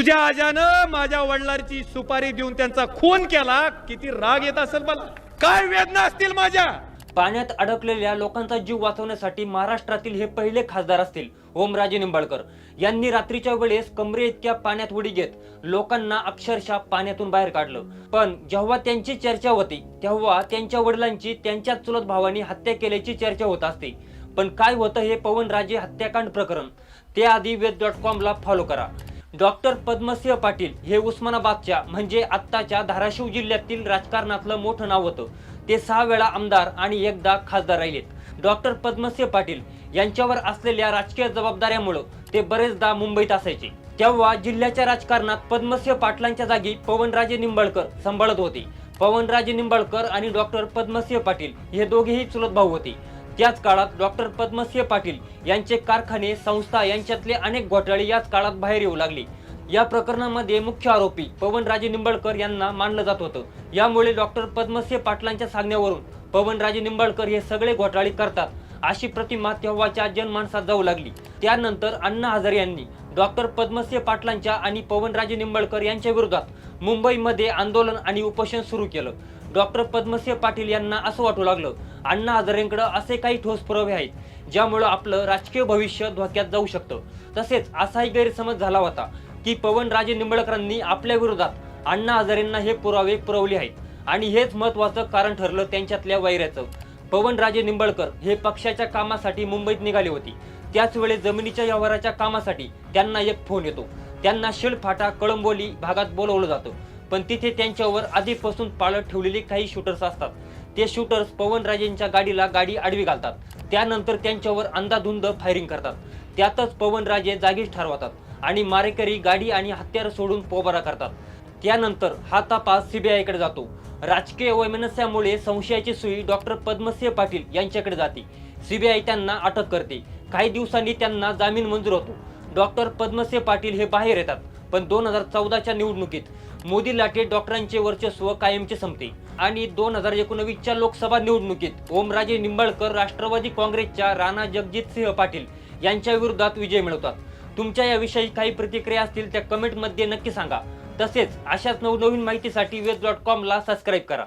तुझ्या आजानं माझ्या वडिलांची सुपारी देऊन त्यांचा खून केला. किती राग येत असेल मला. काय वेदना असतील माझ्या? पाण्यात अडकलेल्या लोकांचा जीव वाचवण्यासाठी महाराष्ट्रातील हे पहिले खासदार असतील ओमराजे निंबाळकर. यांनी रात्रीच्या वेळेस कमरे इतक्या पाण्यात उडी घेत लोकांना अक्षरशः पाण्यातून बाहेर काढलं. पण जेव्हा त्यांची चर्चा होती तेव्हा त्यांच्या वडिलांची त्यांच्या चुलत भावानी हत्या केल्याची चर्चा होत असते. पण काय होतं हे पवनराजे हत्याकांड प्रकरण. त्याआधी वेद डॉट कॉमला फॉलो करा. डॉक्टर पद्मसिंह पाटील हे उस्मानाबादच्या म्हणजे आत्ताच्या धाराशिव जिल्ह्यातील राजकारणातलं मोठं नाव होतं. ते सहा वेळा आमदार आणि एकदा खासदार राहिलेत. डॉक्टर पद्मसिंह पाटील यांच्यावर असलेल्या राजकीय जबाबदाऱ्यामुळं ते बरेचदा मुंबईत असायचे. तेव्हा जिल्ह्याच्या राजकारणात पद्मसिंह पाटलांच्या जागी पवनराजे निंबाळकर सांभाळत होते. पवनराजे निंबाळकर आणि डॉक्टर पद्मसिंह पाटील हे दोघेही चुलत भाऊ होते. त्याच काळात डॉक्टर पद्मसिंह पाटील यांचे कारखाने संस्था यांच्यातले अनेक घोटाळे याच काळात बाहेर येऊ लागले. या प्रकरणामध्ये मुख्य आरोपी पवनराजे निंबाळकर यांना मानलं जात होतं. यामुळे डॉक्टर पद्मसिंह पाटलांच्या सांगण्यावरून पवनराजे निंबाळकर हे सगळे घोटाळे करतात अशी प्रतिमा तेव्हाच्या जनमानसात जाऊ लागली. त्यानंतर अण्णा हजारे यांनी डॉक्टर पद्मसिंह पाटलांच्या आणि पवनराजे निंबाळकर यांच्या विरोधात मुंबईमध्ये आंदोलन आणि उपोषण सुरू केलं. डॉक्टर पद्मसिंह पाटील यांना असं वाटू लागलं अण्णा हजारेंकडे असे काही ठोस पुरावे आहेत ज्यामुळं आपलं राजकीय भविष्य धोक्यात जाऊ शकतं. तसेच असाही गैरसमज झाला होता की पवनराजे निंबळकरांनी आपल्या विरोधात अण्णा हजारेंना हे पुरावे पुरवले आहेत. आणि हेच महत्वाचं कारण ठरलं त्यांच्यातल्या वैऱ्याचं. पवनराजे निंबळकर हे पक्षाच्या कामासाठी मुंबईत निघाले होते. त्याच वेळेस जमिनीच्या व्यवहाराच्या कामासाठी त्यांना एक फोन येतो. त्यांना शिळफाटा कळंबोली भागात बोलवलं जातं. पण तिथे त्यांच्यावर आधीपासून पाळत ठेवलेले काही शूटर्स असतात. ते शूटर्स पवनराजेंच्या गाडीला गाडी आडवी घालतात. त्यानंतर त्यांच्यावर अंदाधुंद फायरिंग करतात. त्यातच पवनराजे जागीच ठरवतात आणि मारेकरी गाडी आणि हत्यार सोडून पोबारा करतात. त्यानंतर हा तपास सीबीआयकडे जातो. राजकीय वैमनस्यामुळे संशयाची सुई डॉक्टर पद्मसिंह पाटील यांच्याकडे जाते. सीबीआय त्यांना अटक करते. काही दिवसांनी त्यांना जामीन मंजूर होतो. डॉक्टर पद्मसिंह पाटील हे बाहेर येतात. पण दोन हजार चौदाच्या निवडणुकीत मोदी लाटे डॉक्टरांचे वर्चस्व कायमचे संपते. आणि दोन हजार एकोणवीसच्या लोकसभा निवडणुकीत ओमराजे निंबाळकर राष्ट्रवादी काँग्रेसच्या राणा जगजित सिंह पाटील यांच्या विरोधात विजय मिळवतात. तुमच्या याविषयी काही प्रतिक्रिया असतील त्या कमेंटमध्ये नक्की सांगा. तसेच अशाच नवनवीन माहितीसाठी वेब डॉट कॉमला सबस्क्राईब करा.